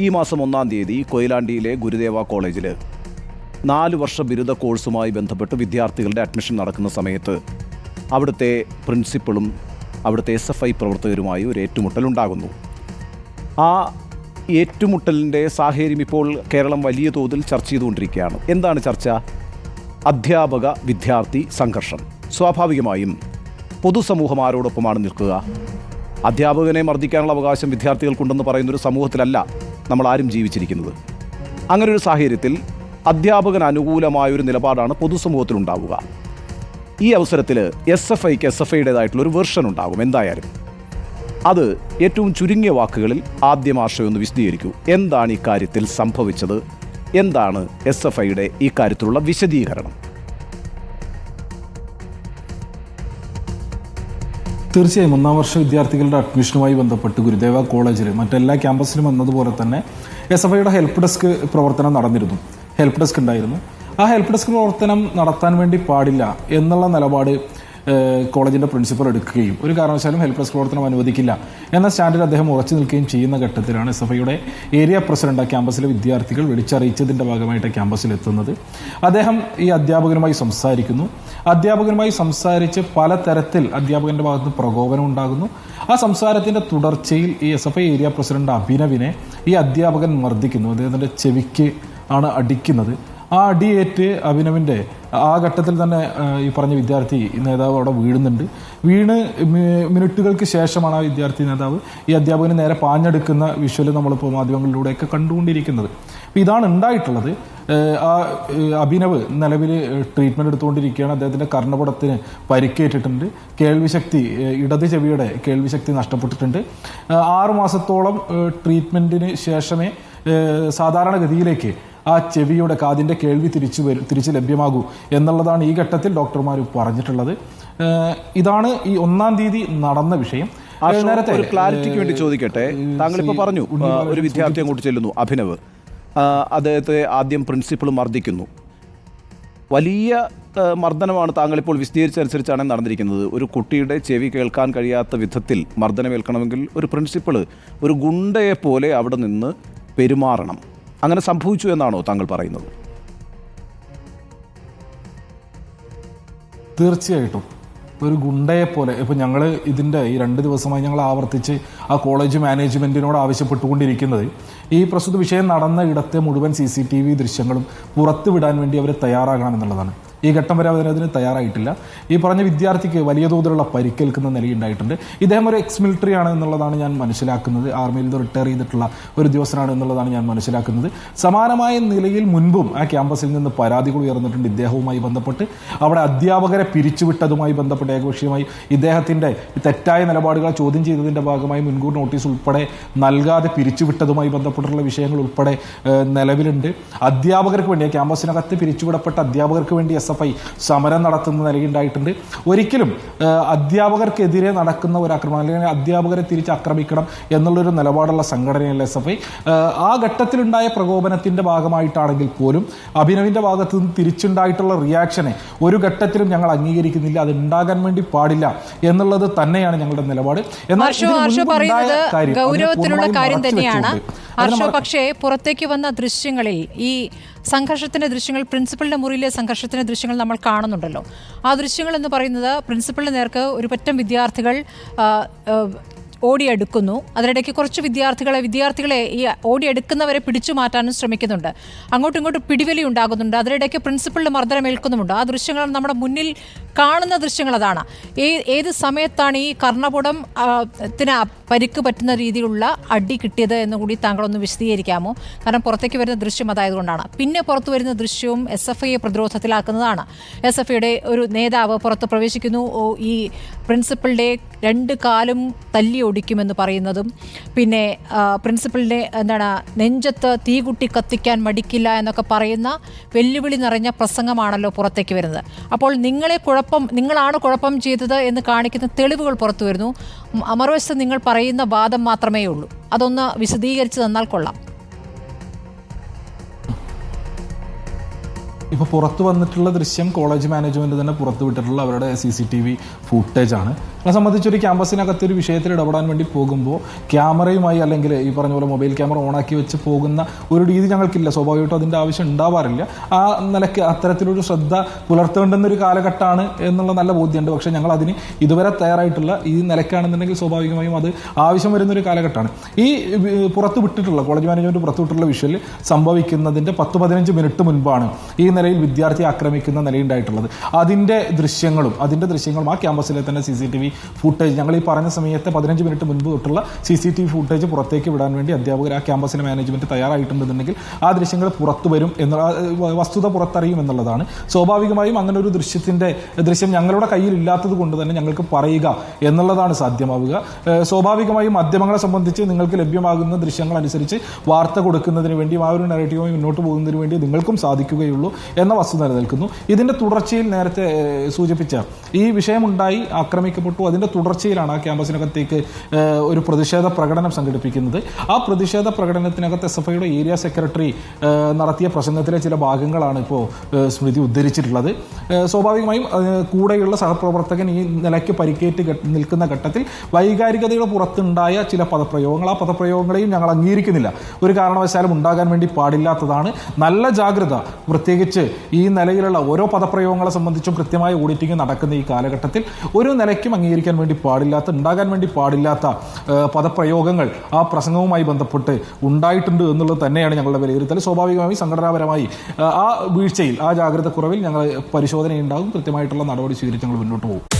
ഈ മാസം ഒന്നാം തീയതി കൊയിലാണ്ടിയിലെ ഗുരുദേവ കോളേജിൽ നാല് വർഷ ബിരുദ കോഴ്സുമായി ബന്ധപ്പെട്ട് വിദ്യാർത്ഥികളുടെ അഡ്മിഷൻ നടക്കുന്ന സമയത്ത് അവിടുത്തെ പ്രിൻസിപ്പളും അവിടുത്തെ എസ് എഫ് ഐ പ്രവർത്തകരുമായി ഒരു ഏറ്റുമുട്ടലുണ്ടാകുന്നു ആ ഏറ്റുമുട്ടലിന്റെ സാഹചര്യം ഇപ്പോൾ കേരളം വലിയ തോതിൽ ചർച്ച ചെയ്തുകൊണ്ടിരിക്കുകയാണ്. എന്താണ് ചർച്ച? അധ്യാപക വിദ്യാർത്ഥി സംഘർഷം. സ്വാഭാവികമായും പൊതുസമൂഹം ആരോടൊപ്പമാണ് നിൽക്കുക. അധ്യാപകനെ മർദ്ദിക്കാനുള്ള അവകാശം വിദ്യാർത്ഥികൾക്കുണ്ടെന്ന് പറയുന്നൊരു സമൂഹത്തിലല്ല. നമ്മൾ ആരും ജീവിച്ചിരിക്കുന്നത്. അങ്ങനെ ഒരു സാഹചര്യത്തിൽ അധ്യാപകന് അനുകൂലമായൊരു നിലപാടാണ് പൊതുസമൂഹത്തിലുണ്ടാവുക. ഈ അവസരത്തിൽ എസ് എഫ് ഐക്ക് എസ് എഫ് ഐയുടേതായിട്ടുള്ള ഒരു വെർഷൻ ഉണ്ടാകും. എന്തായാലും. അത് ഏറ്റവും ചുരുങ്ങിയ വാക്കുകളിൽ ആദ്യം ആശയം ഒന്ന് വിശദീകരിക്കൂ. എന്താണ് ഇക്കാര്യത്തിൽ കാര്യത്തിൽ സംഭവിച്ചത്? എന്താണ് എസ് എഫ് ഐയുടെ ഇക്കാര്യത്തിലുള്ള കാര്യത്തിലുള്ള വിശദീകരണം? തീർച്ചയായും ഒന്നാം വർഷ വിദ്യാർത്ഥികളുടെ അഡ്മിഷനുമായി ബന്ധപ്പെട്ട് ഗുരുദേവ കോളേജിൽ മറ്റെല്ലാ ക്യാമ്പസിലും എന്നതുപോലെ തന്നെ എസ് എഫ് ഐയുടെ ഹെൽപ്പ് ഡെസ്ക് പ്രവർത്തനം നടന്നിരുന്നു. ഹെൽപ്പ് ഡെസ്ക് ഉണ്ടായിരുന്നു. ആ ഹെൽപ്പ് ഡെസ്ക് പ്രവർത്തനം നടത്താൻ വേണ്ടി പാടില്ല എന്നുള്ള നിലപാട് കോളേജിന്റെ പ്രിൻസിപ്പൽ എടുക്കുകയും ഒരു കാരണവശാലും ഹെൽപ്പ് ഡെസ്ക് പ്രവർത്തനം അനുവദിക്കില്ല എന്ന സ്റ്റാൻഡിൽ അദ്ദേഹം ഉറച്ചു നിൽക്കുകയും ചെയ്യുന്ന ഘട്ടത്തിലാണ് എസ് എഫ് ഐയുടെ ഏരിയ പ്രസിഡന്റ് ക്യാമ്പസിലെ വിദ്യാർത്ഥികൾ വിളിച്ചറിയിച്ചതിന്റെ ഭാഗമായിട്ട് ക്യാമ്പസിൽ എത്തുന്നത്. അദ്ദേഹം ഈ അധ്യാപകനുമായി സംസാരിക്കുന്നു. അധ്യാപകനുമായി സംസാരിച്ച് പലതരത്തിൽ അധ്യാപകന്റെ ഭാഗത്ത് പ്രകോപനം ഉണ്ടാകുന്നു. ആ സംസാരത്തിന്റെ തുടർച്ചയിൽ ഈ S F I area president അഭിനവിനെ ഈ അധ്യാപകൻ മർദ്ദിക്കുന്നു. അദ്ദേഹത്തിന്റെ ചെവിക്ക് ആണ് അടിക്കുന്നത്. ആ അടിയേറ്റ് അഭിനവിന്റെ ആ ഘട്ടത്തിൽ തന്നെ ഈ പറഞ്ഞ വിദ്യാർത്ഥി നേതാവ് അവിടെ വീഴുന്നുണ്ട്. വീണ് മിനിറ്റുകൾക്ക് ശേഷമാണ് ആ വിദ്യാർത്ഥി നേതാവ് ഈ അധ്യാപകന് നേരെ പാഞ്ഞെടുക്കുന്ന വിഷ്വൽ നമ്മളിപ്പോൾ മാധ്യമങ്ങളിലൂടെയൊക്കെ കണ്ടുകൊണ്ടിരിക്കുന്നത്. അപ്പോൾ ഇതാണ് ഉണ്ടായിട്ടുള്ളത്. ആ അഭിനവ് നിലവിൽ ട്രീറ്റ്മെന്റ് എടുത്തുകൊണ്ടിരിക്കുകയാണ്. അദ്ദേഹത്തിന്റെ കർണപടത്തിന് പരിക്കേറ്റിട്ടുണ്ട്. കേൾവിശക്തി ഇടത് ചെവിയുടെ കേൾവിശക്തി നഷ്ടപ്പെട്ടിട്ടുണ്ട്. ആറുമാസത്തോളം ട്രീറ്റ്മെന്റിന് ശേഷമേ സാധാരണഗതിയിലേക്ക് ആ ചെവിയുടെ കാതിന്റെ കേൾവി തിരിച്ചു വരും തിരിച്ച് ലഭ്യമാകൂ എന്നുള്ളതാണ് ഈ ഘട്ടത്തിൽ ഡോക്ടർമാർ പറഞ്ഞിട്ടുള്ളത്. ഇതാണ് ഈ ഒന്നാം തീയതി നടന്ന വിഷയം. നേരത്തെ ഒരു ക്ലാരിറ്റിക്ക് വേണ്ടി ചോദിക്കട്ടെ? താങ്കൾ ഇപ്പോൾ പറഞ്ഞു ഒരു വിദ്യാർത്ഥി അങ്ങോട്ട് ചെല്ലുന്നു. അഭിനവ്. അദ്ദേഹത്തെ ആദ്യം പ്രിൻസിപ്പൾ മർദ്ദിക്കുന്നു. വലിയ മർദ്ദനമാണ് താങ്കൾ ഇപ്പോൾ വിശദീകരിച്ചനുസരിച്ചാണ് നടന്നിരിക്കുന്നത്. ഒരു കുട്ടിയുടെ ചെവി കേൾക്കാൻ കഴിയാത്ത വിധത്തിൽ മർദ്ദനമേൽക്കണമെങ്കിൽ ഒരു പ്രിൻസിപ്പൾ ഒരു ഗുണ്ടയെ പോലെ അവിടെ നിന്ന് പെരുമാറണം. അങ്ങനെ സംഭവിച്ചു എന്നാണോ താങ്കൾ പറയുന്നത്? തീർച്ചയായിട്ടും. ഒരു ഗുണ്ടയെ പോലെ. ഇപ്പൊ ഞങ്ങൾ ഇതിന്റെ ഈ രണ്ട് ദിവസമായി ഞങ്ങൾ ആവർത്തിച്ച് ആ കോളേജ് മാനേജ്മെന്റിനോട് ആവശ്യപ്പെട്ടുകൊണ്ടിരിക്കുന്നത് ഈ പ്രസ്തുത വിഷയം നടന്ന ഇടത്തെ മുഴുവൻ സി സി ടി വി ദൃശ്യങ്ങളും പുറത്തുവിടാൻ വേണ്ടി അവർ തയ്യാറാകണം എന്നുള്ളതാണ്. ഈ ഘട്ടം വരെ അവരതിന് തയ്യാറായിട്ടില്ല. ഈ പറഞ്ഞ വിദ്യാർത്ഥിക്ക് വലിയ തോതിലുള്ള പരിക്കേൽക്കുന്ന നിലയുണ്ടായിട്ടുണ്ട്. ഇദ്ദേഹം ഒരു എക്സ് മിലിറ്ററി ആണ് എന്നുള്ളതാണ് ഞാൻ മനസ്സിലാക്കുന്നത്. ആർമിയിൽ നിന്ന് റിട്ടയർ ചെയ്തിട്ടുള്ള ഒരു ഉദ്യോഗസ്ഥനാണ് എന്നുള്ളതാണ് ഞാൻ മനസ്സിലാക്കുന്നത്. സമാനമായ നിലയിൽ മുൻപും ആ ക്യാമ്പസിൽ നിന്ന് പരാതികൾ ഉയർന്നിട്ടുണ്ട്. ഇദ്ദേഹവുമായി ബന്ധപ്പെട്ട് അവിടെ അധ്യാപകരെ പിരിച്ചുവിട്ടതുമായി ബന്ധപ്പെട്ട് ഏകപക്ഷീയമായി ഇദ്ദേഹത്തിന്റെ തെറ്റായ നിലപാടുകളെ ചോദ്യം ചെയ്തതിന്റെ ഭാഗമായി മുൻകൂർ നോട്ടീസ് ഉൾപ്പെടെ നൽകാതെ പിരിച്ചുവിട്ടതുമായി ബന്ധപ്പെട്ടുള്ള വിഷയങ്ങൾ ഉൾപ്പെടെ നിലവിലുണ്ട്. അധ്യാപകർക്ക് വേണ്ടി ക്യാമ്പസിനകത്ത് പിരിച്ചുവിടപ്പെട്ട അധ്യാപകർക്ക് വേണ്ടി എസ് എഫ് ഐ സമരം നടത്തുന്ന നിലയുണ്ടായിട്ടുണ്ട്. ഒരിക്കലും അധ്യാപകർക്കെതിരെ നടക്കുന്ന ഒരു ആക്രമണം അല്ലെങ്കിൽ അധ്യാപകരെ തിരിച്ച് ആക്രമിക്കണം എന്നുള്ളൊരു നിലപാടുള്ള സംഘടനയല്ല എസ് എഫ് ഐ. ആ ഘട്ടത്തിലുണ്ടായ പ്രകോപനത്തിന്റെ ഭാഗമായിട്ടാണെങ്കിൽ പോലും അഭിനവിന്റെ ഭാഗത്തു നിന്ന് തിരിച്ചുണ്ടായിട്ടുള്ള റിയാക്ഷനെ ഒരു ഘട്ടത്തിലും ഞങ്ങൾ അംഗീകരിക്കുന്നില്ല അത് ഉണ്ടാകാൻ വേണ്ടി പാടില്ല എന്നുള്ളത് തന്നെയാണ് ഞങ്ങളുടെ നിലപാട്. എന്നാൽ ഗൗരവത്തിലുള്ള കാര്യം തന്നെയാണ്. ഹർഷോ പക്ഷേ പുറത്തേക്ക് വന്ന ദൃശ്യങ്ങളിൽ ഈ സംഘർഷത്തിന്റെ ദൃശ്യങ്ങൾ പ്രിൻസിപ്പളിന്റെ മുറിയിലെ സംഘർഷത്തിന്റെ ദൃശ്യങ്ങൾ നമ്മൾ കാണുന്നുണ്ടല്ലോ. ആ ദൃശ്യങ്ങൾ എന്ന് പറയുന്നത് പ്രിൻസിപ്പളിന് നേർക്ക് ഒരു പറ്റം വിദ്യാർത്ഥികൾ ഓടിയെടുക്കുന്നു. അതിനിടയ്ക്ക് കുറച്ച് വിദ്യാർത്ഥികളെ വിദ്യാർത്ഥികളെ ഈ ഓടിയെടുക്കുന്നവരെ പിടിച്ചു മാറ്റാനും ശ്രമിക്കുന്നുണ്ട്. അങ്ങോട്ടും ഇങ്ങോട്ടും പിടിവലി ഉണ്ടാകുന്നുണ്ട്. അതിനിടയ്ക്ക് പ്രിൻസിപ്പളിന് മർദ്ദനമേൽക്കുന്നുമുണ്ട് ആ ദൃശ്യങ്ങൾ നമ്മുടെ മുന്നിൽ കാണുന്ന ദൃശ്യങ്ങൾ അതാണ് ഏത് സമയത്താണ് ഈ കർണപുടം ത്തിന് പരിക്ക് പറ്റുന്ന രീതിയിലുള്ള അടി കിട്ടിയത് എന്ന് കൂടി താങ്കളൊന്ന് വിശദീകരിക്കാമോ? കാരണം പുറത്തേക്ക് വരുന്ന ദൃശ്യം അതായതുകൊണ്ടാണ്. പിന്നെ പുറത്തു വരുന്ന ദൃശ്യവും എസ് എഫ് ഐയെ പ്രതിരോധത്തിലാക്കുന്നതാണ്. എസ് എഫ് ഐയുടെ ഒരു നേതാവ് പുറത്ത് പ്രവേശിക്കുന്നു. ഈ പ്രിൻസിപ്പളിന്റെ രണ്ട് കാലും തല്ലി ഒടിക്കുമെന്ന് പറയുന്നതും പിന്നെ പ്രിൻസിപ്പളിന്റെ എന്താണ് നെഞ്ചത്ത് തീകുട്ടി കത്തിക്കാൻ മടിക്കില്ല എന്നൊക്കെ പറയുന്ന വെല്ലുവിളി നിറഞ്ഞ പ്രസംഗമാണല്ലോ പുറത്തേക്ക് വരുന്നത്. അപ്പോൾ നിങ്ങളെ കുഴപ്പം നിങ്ങളാണ് കുഴപ്പം ചെയ്തത് എന്ന് കാണിക്കുന്ന തെളിവുകൾ പുറത്തു വരുന്നു മറുവശത്ത് നിങ്ങൾ പറയുന്ന വാദം മാത്രമേ ഉള്ളൂ അതൊന്ന് വിശദീകരിച്ച് തന്നാൽ കൊള്ളാം. ഇപ്പോൾ പുറത്തു വന്നിട്ടുള്ള ദൃശ്യം കോളേജ് മാനേജ്മെന്റ് തന്നെ പുറത്തു വിട്ടിട്ടുള്ള അവരുടെ C C T V footage ആണ്. നമ്മളെ സംബന്ധിച്ച് ഒരു ക്യാമ്പസിനകത്ത് ഒരു വിഷയത്തിൽ ഇടപെടാൻ വേണ്ടി പോകുമ്പോൾ ക്യാമറയുമായി അല്ലെങ്കിൽ ഈ പറഞ്ഞ പോലെ മൊബൈൽ ക്യാമറ ഓണാക്കി വെച്ച് പോകുന്ന ഒരു രീതി ഞങ്ങൾക്കില്ല. സ്വാഭാവികമായിട്ടും അതിന്റെ ആവശ്യം ഉണ്ടാവാറില്ല. ആ നിലയ്ക്ക് അത്തരത്തിലൊരു ശ്രദ്ധ പുലർത്തേണ്ടുന്ന ഒരു കാലഘട്ടമാണ് എന്നുള്ള നല്ല ബോധ്യമുണ്ട്. പക്ഷേ ഞങ്ങൾ അതിന് ഇതുവരെ തയ്യാറായിട്ടുള്ള ഈ നിലയ്ക്കാണെന്നുണ്ടെങ്കിൽ സ്വാഭാവികമായും അത് ആവശ്യം വരുന്നൊരു കാലഘട്ടമാണ്. ഈ പുറത്തു വിട്ടിട്ടുള്ള കോളേജ് മാനേജ്മെന്റ് പുറത്ത് വിട്ടിട്ടുള്ള വിഷ്വൽ സംഭവിക്കുന്നതിന്റെ പത്ത് പതിനഞ്ച് മിനിറ്റ് മുൻപാണ് ഈ നിലയിൽ വിദ്യാർത്ഥി ആക്രമിക്കുന്ന നിലയുണ്ടായിട്ടുള്ളത്. അതിന്റെ ദൃശ്യങ്ങളും അതിന്റെ ദൃശ്യങ്ങളും ആ ക്യാമ്പസിലെ തന്നെ C C T V footage. ഞങ്ങൾ ഈ പറഞ്ഞ സമയത്ത് പതിനഞ്ച് മിനിറ്റ് മുൻപ് തൊട്ടുള്ള C C T V footage പുറത്തേക്ക് വിടാൻ വേണ്ടി അധ്യാപകർ ആ ക്യാമ്പസിലെ മാനേജ്മെന്റ് തയ്യാറായിട്ടുണ്ടെന്നുണ്ടെങ്കിൽ ആ ദൃശ്യങ്ങൾ പുറത്തു വരും എന്നുള്ള വസ്തുത പുറത്തറിയും എന്നുള്ളതാണ്. സ്വാഭാവികമായും അങ്ങനെ ഒരു ദൃശ്യത്തിന്റെ ദൃശ്യം ഞങ്ങളുടെ കയ്യിൽ ഇല്ലാത്തത് കൊണ്ട് തന്നെ ഞങ്ങൾക്ക് പറയുക എന്നുള്ളതാണ് സാധ്യമാവുക. സ്വാഭാവികമായും മാധ്യമങ്ങളെ സംബന്ധിച്ച് നിങ്ങൾക്ക് ലഭ്യമാകുന്ന ദൃശ്യങ്ങൾ അനുസരിച്ച് വാർത്ത കൊടുക്കുന്നതിന് വേണ്ടി ആ ഒരു നെറേറ്റീവുമായി മുന്നോട്ട് പോകുന്നതിന് വേണ്ടി നിങ്ങൾക്കും സാധിക്കുകയുള്ളൂ. എന്ന വസ്തുത നിലനിൽക്കുന്നു. ഇതിന്റെ തുടർച്ചയിൽ നേരത്തെ സൂചിപ്പിച്ച ഈ വിഷയമുണ്ടായി ആക്രമിക്കപ്പെട്ടു. അതിന്റെ തുടർച്ചയിലാണ് ആ ക്യാമ്പസിനകത്തേക്ക് ഒരു പ്രതിഷേധ പ്രകടനം സംഘടിപ്പിക്കുന്നത്. ആ പ്രതിഷേധ പ്രകടനത്തിനകത്ത് എസ് എഫ് ഐയുടെ ഏരിയ സെക്രട്ടറി നടത്തിയ പ്രസംഗത്തിലെ ചില ഭാഗങ്ങളാണ് ഇപ്പോൾ സ്മൃതി ഉദ്ധരിച്ചിട്ടുള്ളത്. സ്വാഭാവികമായും കൂടെയുള്ള സഹപ്രവർത്തകൻ ഈ നിലയ്ക്ക് പരിക്കേറ്റ് നിൽക്കുന്ന ഘട്ടത്തിൽ വൈകാരികതയുടെ പുറത്തുണ്ടായ ചില പദപ്രയോഗങ്ങൾ. ആ പദപ്രയോഗങ്ങളെയും ഞങ്ങൾ അംഗീകരിക്കുന്നില്ല. ഒരു കാരണവശാലും ഉണ്ടാകാൻ വേണ്ടി പാടില്ലാത്തതാണ്. നല്ല ജാഗ്രത പ്രത്യേകിച്ച് ഈ നിലയിലുള്ള ഓരോ പദപ്രയോഗങ്ങളെ സംബന്ധിച്ചും കൃത്യമായ ഓഡിറ്റിംഗ് നടക്കുന്ന ഈ കാലഘട്ടത്തിൽ ഒരു നിലയ്ക്കും അംഗീകരിക്കാൻ വേണ്ടി പാടില്ലാത്ത ഉണ്ടാകാൻ വേണ്ടി പാടില്ലാത്ത പദപ്രയോഗങ്ങൾ ആ പ്രസംഗവുമായി ബന്ധപ്പെട്ട് ഉണ്ടായിട്ടുണ്ട് എന്നുള്ളത് തന്നെയാണ് ഞങ്ങളുടെ വിലയിരുത്തൽ. സ്വാഭാവികമായി സംഘടനാപരമായി ആ വീഴ്ചയിൽ ആ ജാഗ്രത കുറവിൽ ഞങ്ങൾ പരിശോധനയുണ്ടാകും. കൃത്യമായിട്ടുള്ള നടപടി സ്വീകരിച്ച് ഞങ്ങൾ മുന്നോട്ട് പോകും.